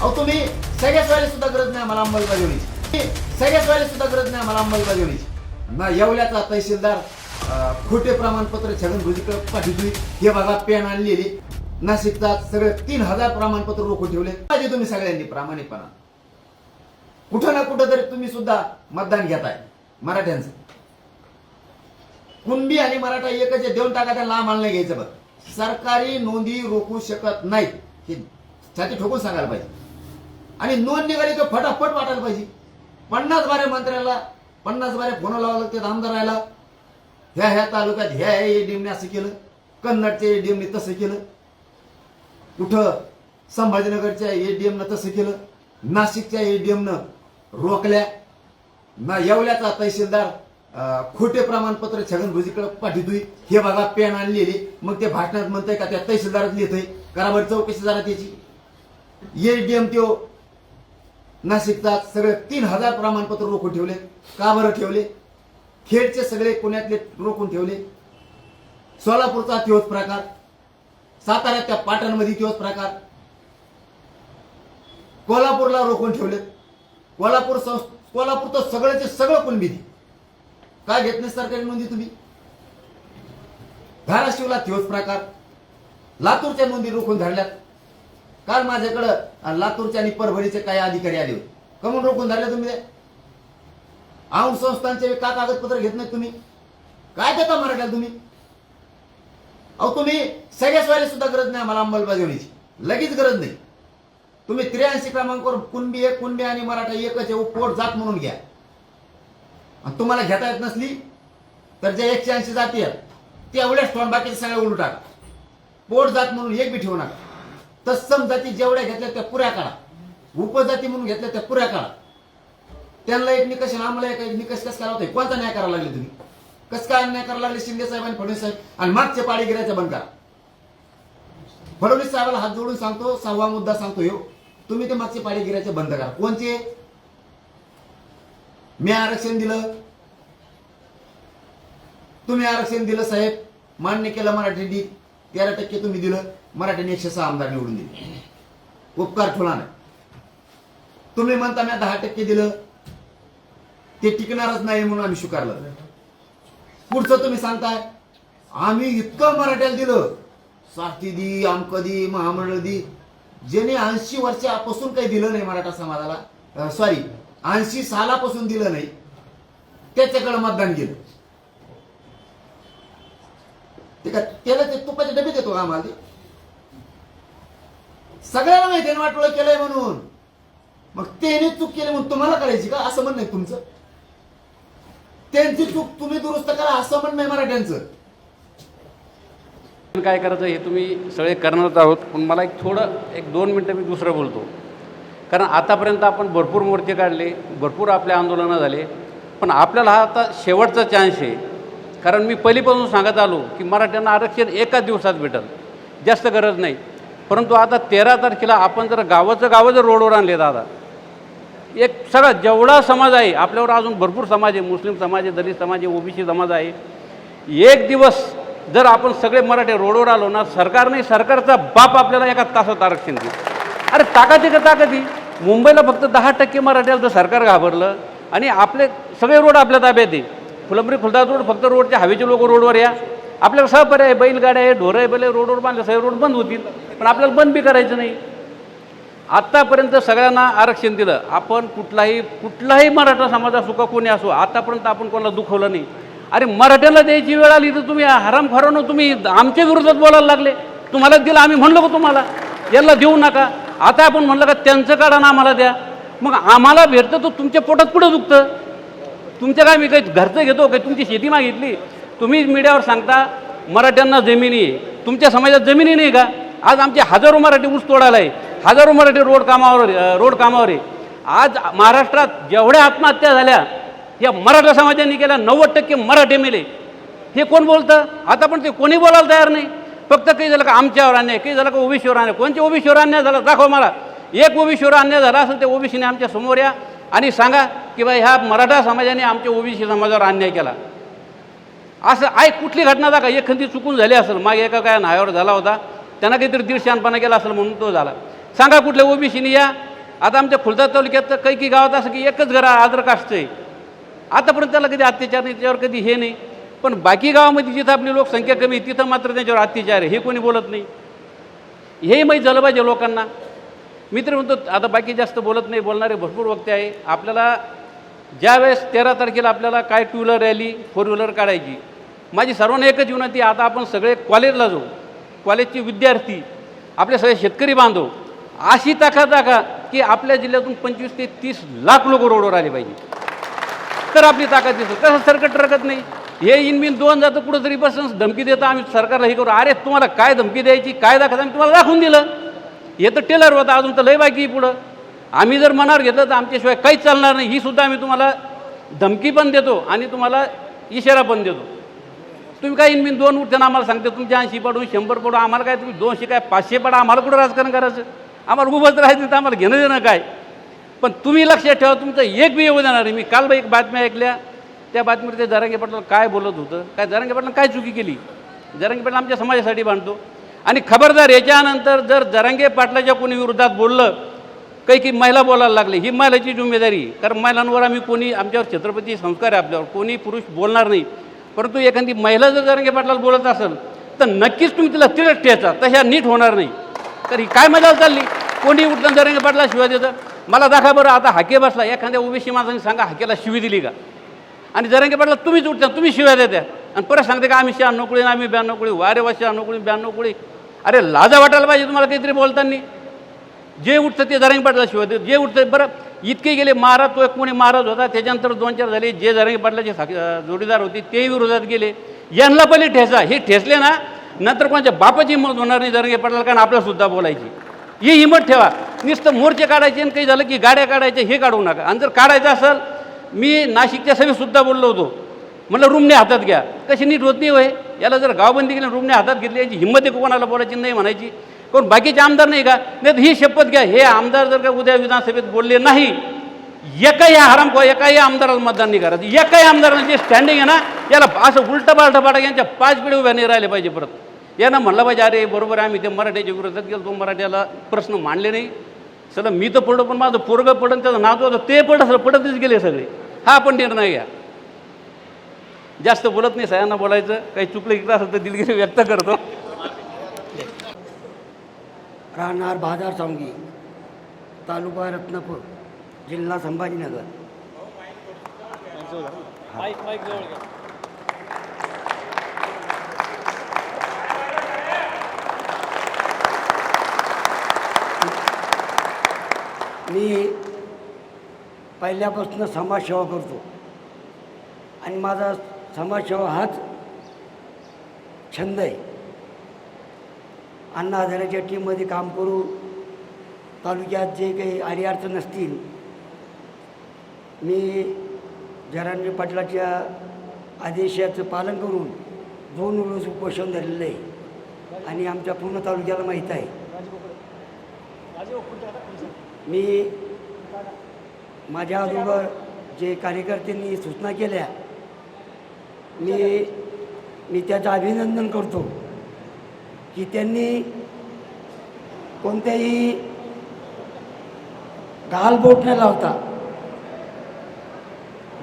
अहो तुम्ही सगळ्याच वेळेला सुद्धा गरज नाही मला अंमलबजावणीची. सगळ्याच वेळेला सुद्धा गरज नाही मला अंमलबजावणीची. ना येवल्याचा तहसीलदार खोटे प्रमाणपत्र छगन भुजकर पाठवली हे बघा पेन आणलेली. नाशिकचा सगळे तीन हजार प्रमाणपत्र रोखून ठेवले. पाहिजे तुम्ही सगळ्यांनी प्रामाणिकपणा. कुठं ना कुठं तरी तुम्ही सुद्धा मतदान घेताय मराठ्यांचं. कुणबी आणि मराठा एकच देऊन टाका त्या लांब आणलं घ्यायचं बघ सरकारी नोंदी रोखू शकत नाहीत. हे छाती ठोकून सांगायला पाहिजे. आणि नोंद निघाली तर फटाफट वाटायला पाहिजे. पन्नास बारे मंत्र्याला पन्नास बारे फोन लावा लागते आमदारायला ह्या ह्या तालुक्यात ह्या ह्या एडीएमने असं केलं कन्नडच्या एडीएमने तसं केलं. कुठं संभाजीनगरच्या एडीएमनं तसं केलं नाशिकच्या एडीएमनं रोखल्या. ना येवल्याचा तहसीलदार खोटे प्रमाणपत्र छगन भुजीकडे पाठवतोय हे बघा पेन आणलेले. मग ते भाषणात म्हणतंय का त्या तहसीलदारात लिहितंय. करा चौकशी झाला त्याची. एडीएम त्यो नाशिकचा सगळे तीन हजार प्रमाणपत्र रोखून ठेवले. का बरं ठेवले? खेडचे सगळे पुण्यातले रोखून ठेवले. सोलापूरचा तोच प्रकार. साताऱ्याच्या पाटणमध्ये तोच प्रकार. कोल्हापूरला रोखून ठेवलेत कोल्हापूर संस् कोल्हापूर तर सगळ्याचे सगळं कुणबिधी काय घेत नाही सरकारी नोंदी तुम्ही? धाराशिवला तोच प्रकार. लातूरच्या नोंदी रोखून धरल्यात. काल माझ्याकडं लातूरचे आणि परभणीचे काही अधिकारी आले होते. कमून रोखून धरले तुम्ही ते? औंध संस्थांचे का कागदपत्र घेत नाही तुम्ही? काय देता मराठ्याला तुम्ही? अहो तुम्ही सगळ्याच वेळेला सुद्धा गरज नाही आम्हाला अंमलबजावणीची. लगेच गरज नाही. तुम्ही त्र्याऐंशी क्रमांकावर कुणबी एक कुणबी आणि मराठा एकच आहे पोट जात म्हणून घ्या. आणि तुम्हाला घेता येत नसली तर जे एकशे ऐंशी जाती आहेत ते एवढ्याच ठेवून बाकीचे सगळ्या उलटू. टाका पोट जात म्हणून एक बी ठेवू नका. तत्सम जाती जेवढ्या घेतल्या त्या पुऱ्या काढा. उपजाती म्हणून घेतल्या त्या पुऱ्या काढा. त्यांना एक निकष आम्हाला एक निकष कसं काय होते कोणता न्याय करायला लागले तुम्ही? कसं काय अन्याय करायला लागले शिंदे साहेब आणि फडणवीस साहेब? आणि मागचे पाळी गिरायचं बंद करा. फडणवीस साहेबाला हात जोडून सांगतो सहावा मुद्दा सांगतो ह्यो तुम्ही ते मागचे पाळी गिरायचे बंद करा. कोणचे? मी आरक्षण दिलं. तुम्ही आरक्षण दिलं साहेब. मान्य केलं मराठी तेरा टक्के तुम्ही दिलं मराठ्यांनी एकशे सहा आमदार निवडून दिले. उपकार ठेवला नाही तुम्ही म्हणता मी दहा टक्के दिलं ते टिकणारच नाही म्हणून आम्ही स्वीकारलं. पुढचं तुम्ही सांगताय आम्ही इतकं मराठ्याला दिलं साठी दी आमक दी महामंडळ दी ज्याने ऐंशी वर्षापासून काही दिलं नाही मराठा समाजाला सॉरी ऐंशी सालापासून दिलं नाही त्याच्याकडे मतदान गेलं ते का केलं ते तुपाचे डबे देतो का आम्हाला सगळ्याला माहिती आहे वाटोळं केलंय म्हणून. मग त्याने चूक केली म्हणून तुम्हाला करायची का? असं म्हणणं आहे तुमचं. त्यांची चूक तुम्ही दुरुस्त करा असं म्हणणं आहे मराठ्यांचं. काय करायचं हे तुम्ही सगळे करणारच आहोत पण मला एक थोडं एक दोन मिनटं मी दुसरं बोलतो. कारण आतापर्यंत आपण भरपूर मोर्चे काढले भरपूर आपले आंदोलनं झाले पण आपल्याला हा आता शेवटचा चान्स आहे. कारण मी पहिलीपासून सांगत आलो की मराठ्यांना आरक्षण एकाच दिवसात भेटल. जास्त गरज नाही. परंतु आता तेरा तारखेला आपण जर गावाचं गावं जर रोडवर आणले दादा एक सगळा जेवढा समाज आहे आपल्यावर अजून भरपूर समाज आहे मुस्लिम समाज आहे दलित समाज आहे ओबीसी समाज आहे एक दिवस जर आपण सगळे मराठे रोडवर आलो ना सरकार नाही सरकारचा बाप आपल्याला एका तासात आरक्षण देईल. अरे ताकदी का ताकदी? मुंबईला फक्त दहा टक्के मराठ्याला तर सरकार घाबरलं आणि आपले सगळे रोड आपल्या ताब्यात आहे फुलंबरी फुलदास रोड फक्त रोडचे हवेचे लोक रोडवर या. आपल्याला सह पर्याय बैलगाड्या आहे ढोरं आहे बैल रोडवर बांधले सगळे रोड बंद होतील. पण आपल्याला बंद बी करायचं नाही. आत्तापर्यंत सगळ्यांना आरक्षण दिलं. आपण कुठलाही कुठलाही मराठा समाजा असो कोणी असो आतापर्यंत आपण कोणाला दुखवलं नाही. अरे मराठ्याला द्यायची वेळ आली तर तुम्ही हरामखोरानं तुम्ही आमच्या विरोधात बोलायला लागले. तुम्हाला दिलं आम्ही म्हणलो का तुम्हाला? याला देऊ नका. आता आपण म्हणलं का त्यांचं काढा ना आम्हाला द्या. मग आम्हाला भेटतं तर तुमच्या पोटात पुढं दुखतं? तुमच्या काय मी काही घरचं घेतो काही तुमची शेती मागितली? तुम्ही मीडियावर सांगता मराठ्यांना जमिनी आहे. तुमच्या समाजात जमिनी नाही का? आज आमचे हजारो मराठी ऊस तोडायला आहे. हजारो मराठी रोड कामावर रोड कामावर आहे. आज महाराष्ट्रात जेवढ्या आत्महत्या झाल्या या मराठा समाजाने केल्या नव्वद टक्के मराठे मेले. हे कोण बोलतं? आता पण ते कोणी बोलायला तयार नाही. फक्त काही झालं का आमच्यावर अन्याय काही झालं का ओबीसीवर अन्याय. कोणत्या ओबीसीवर अन्याय झाला? दाखव मला. एक ओबीसीवर अन्याय झाला असेल ते ओबीसीने आमच्यासमोर या आणि सांगा की बा ह्या मराठा समाजाने आमच्या ओबीसी समाजावर अन्याय केला. असं आहे कुठली घटना दाखवा एखादी चुकून झाली असेल मागे एका काय नायावर झाला होता त्यांना काहीतरी दीडशहानपणा केला असेल म्हणून तो झाला. सांगा कुठल्या ओबीसीने या? आता आमच्या फुलदा तालुक्यात तर काही की गावात असं की एकच घर आदर कास्टचं आहे आतापर्यंत त्याला कधी अत्याचार नाही त्याच्यावर कधी हे नाही. पण बाकी गावामध्ये जिथं आपली लोकसंख्या कमी आहे तिथं मात्र त्यांच्यावर अत्याचार आहे हे कोणी बोलत नाही. हेही माहीत झालं पाहिजे लोकांना. मी तर म्हणतो आता बाकी जास्त बोलत नाही बोलणारे भरपूर वक्ते आहे. आपल्याला ज्यावेळेस तेरा तारखेला आपल्याला काय two wheeler rally four wheeler काढायची माझी सर्वांना एकच विनंती आता आपण सगळे कॉलेजला जाऊ कॉलेजचे विद्यार्थी आपले सगळे शेतकरी बांधव अशी ताकद दाखा की आपल्या जिल्ह्यातून पंचवीस ते तीस लाख लोक रोडवर आले पाहिजे. तर आपली ताकद दिसतो. तसं सरकट रकत नाही. हे इनबिन दोन जातं कुठंतरी बसून धमकी देतं आम्ही सरकारला हे करू. अरे तुम्हाला काय धमकी द्यायची काय दाखवत आम्ही तुम्हाला दाखवून दिलं. हे तर टेलर होतं अजून तर लय बाकी पुढं. आम्ही जर मनावर घेतलं तर आमच्याशिवाय काहीच चालणार नाही. ही सुद्धा आम्ही तुम्हाला धमकी पण देतो आणि तुम्हाला इशारा पण देतो. तुम्ही काय इनमिन दोन उठताना आम्हाला सांगते तुमचे ऐंशी पडून शंभर पडू आम्हाला काय तुम्ही दोनशे काय पाचशे पडा आम्हाला कुठं राजकारण करायचं? आम्हाला उभंच राहायचं तर आम्हाला घेणं देणं काय? पण तुम्ही लक्षात ठेवा तुमचं एक बी येऊ देणार नाही मी काल एक बातम्या ऐकल्या. त्या बातमीवर ते जरांगे पाटला काय बोलत होतं? काय जरांगे पाटला काय चुकी केली? जरांगे पाटील आमच्या समाजासाठी बांधतो आणि खबरदार याच्यानंतर जर जरांगे पाटलाच्या कोणी विरोधात बोललं काही की महिला बोलायला लागले. ही महिलाची जिम्मेदारी. कारण महिलांवर आम्ही कोणी आमच्यावर छत्रपती संस्कार आहे आपल्यावर. कोणी पुरुष बोलणार नाही. परंतु एखादी महिला जर जरंगे पाटलाला बोलत असेल तर नक्कीच तुम्ही तिला तिरट ठेचा. ह्या नीट होणार नाही. तर ही काय मजा चालली? कोणी उठलं जरंगे पाटला शिवाय देतं? मला दाखा बरं आता हाके बसला. एखाद्या ओबीसी माणसाने सांगा हाकेला शिवी दिली का? आणि जरंगे पाटला तुम्हीच उठता तुम्ही शिव्या देत्या. आणि परत सांगते का आम्ही शहा नोकळी आम्ही ब्याण्णव कोळी वारे वा शहाण्णव कुळी ब्याण्णव कोळी. अरे लाजा वाटायला पाहिजे तुम्हाला काहीतरी बोलताना. जे उठतं ते जरांगे पाटला शिवाय जे उठतं बरं इतके गेले महाराज तो एक कोणी महाराज होता त्याच्यानंतर दोन चार झाले जे जरांगे पाटलाचे साक्षी जोडीदार होते तेही विरोधात गेले. यांना पहिले ठेसा हे ठेसले ना नंतर कोणाच्या बापाची हिंमत होणार नाही जरांगे पाटला कारण आपल्यासुद्धा बोलायची. ही हिंमत ठेवा. नुसतं मोर्चे काढायचे आणि काही झालं की गाड्या काढायच्या हे काढू नका. आणि जर काढायचं असेल मी नाशिकच्या सभेतसुद्धा बोललो होतो. म्हटलं रूमने हातात घ्या. कशी नीट होत नाही होय? याला जर गावबंदी केली रूमने हातात घेतली याची हिंमत एक कोणाला बोलायची? नाही म्हणायची. कोण बाकीचे आमदार नाही का? नाही तर ही शपथ घ्या. हे आमदार जर का उद्या विधानसभेत बोलले नाही एकाही हराम एकाही आमदाराला मतदान नाही करायचं. एकाही आमदाराला जे स्टँडिंग आहे ना याला असं उलटं पालटं पाडा यांच्या पाच पिढी उभ्या नाही राहिले पाहिजे परत. यांना म्हणलं पाहिजे अरे बरोबर आहे आम्ही ते मराठ्याच्या विरोधात गेलो तो मराठ्याला प्रश्न मांडले नाही. चला मी तर पडलो पण माझं पोरगं पडन त्याचं नाव होतं ते पडत पडतच गेले सगळे. हा पण निर्णय घ्या. जास्त बोलत नाही सगळ्यांना बोलायचं. काही चुकलं इकडं असं तर दिलगिरी व्यक्त करतो. राहणार बाजार सांगी तालुका रत्नापूर जिल्हा संभाजीनगर. मी पहिल्यापासून समाजसेवा करतो. आणि माझा समाजसेवा हाच छंद आहे. अण्णा हजाराच्या टीममध्ये काम करून तालुक्यात जे काही अडीअडचण असतील मी जरांजी पाटलाच्या आदेशाचं पालन करून दोन वेळेस उपोषण धरलेलं आहे. आणि आमच्या पूर्ण तालुक्याला माहीत आहे. मी माझ्या अगोदर जे कार्यकर्त्यांनी सूचना केल्या मी मी त्याचं अभिनंदन करतो. की त्यांनी कोणत्याही गालबोट न लावता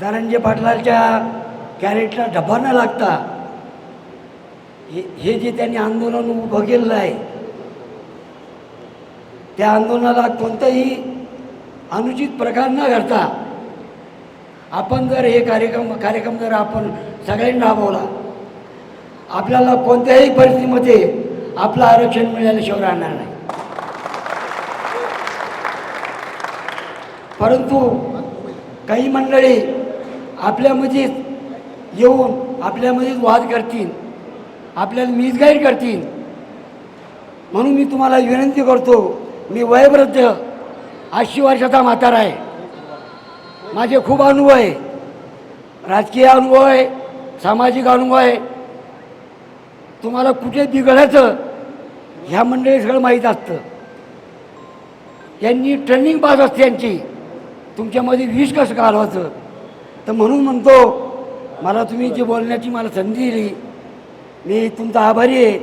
धनंजय पाटलाच्या कॅरेटला डबा न लागता हे हे जे त्यांनी आंदोलन उभं केलेलं आहे त्या आंदोलनाला कोणताही अनुचित प्रकार न घडता आपण जर हे कार्यक्रम कार्यक्रम जर आपण सगळ्यांनी राबवला आपल्याला कोणत्याही परिस्थितीमध्ये आपलं आरक्षण मिळाल्याशिवाय राहणार नाही. परंतु काही मंडळी आपल्यामध्येच येऊन आपल्यामध्येच वाद करतील आपल्याला मिसगाईड करतील. म्हणून मी तुम्हाला विनंती करतो मी वयवृद्ध ऐंशी वर्षाचा म्हातारा आहे. माझे खूप अनुभव आहे. राजकीय अनुभव आहे सामाजिक अनुभव आहे. तुम्हाला कुठे बिघडायचं? ह्या मंडळी सगळं माहीत असतं. यांनी ट्रेनिंग पास असते यांची. तुमच्यामध्ये विष कसं घालवायचं? तर म्हणून म्हणतो मला तुम्ही जी बोलण्याची मला संधी दिली. मी तुमचा आभारी आहे.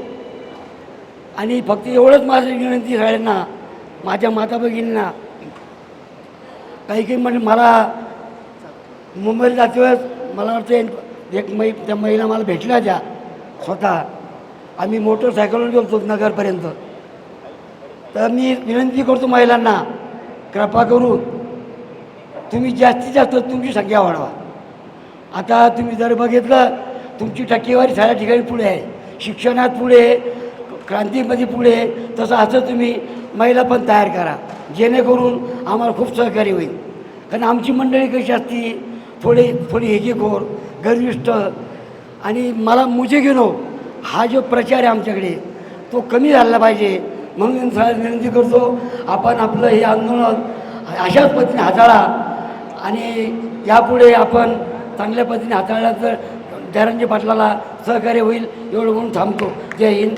आणि फक्त एवढंच माझं विनंती सगळ्यांना माझ्या माता भगिनींना. काही काही म्हणजे मला मुंबईला जाते वेळेस मला वाटतं एक मै त्या महिला मला भेटल्या त्या स्वतः. आम्ही मोटरसायकलवर गेलो नगरपर्यंत. तर मी विनंती करतो महिलांना कृपा करून तुम्ही जास्तीत जास्त तुमची संख्या वाढवा. आता तुम्ही जर बघितलं तुमची टक्केवारी साऱ्या ठिकाणी पुढे आहे. शिक्षणात पुढे क्रांतीमध्ये पुढे तसं असं तुम्ही महिला पण तयार करा. जेणेकरून आम्हाला खूप सहकार्य होईल. कारण आमची मंडळी कशी असती थोडी थोडी हेजेखोर गर्विष्ठ. आणि मला मुझे घेणो हा जो प्रचार आहे आमच्याकडे तो कमी झाला पाहिजे. म्हणून सहज विनंती करतो आपण आपलं हे आंदोलन अशाच पद्धतीने हाताळा. आणि यापुढे आपण चांगल्या पद्धतीने हाताळल्यानंतर धैर्यंजी पाटलाला सहकार्य होईल एवढं म्हणून थांबतो. जय हिंद.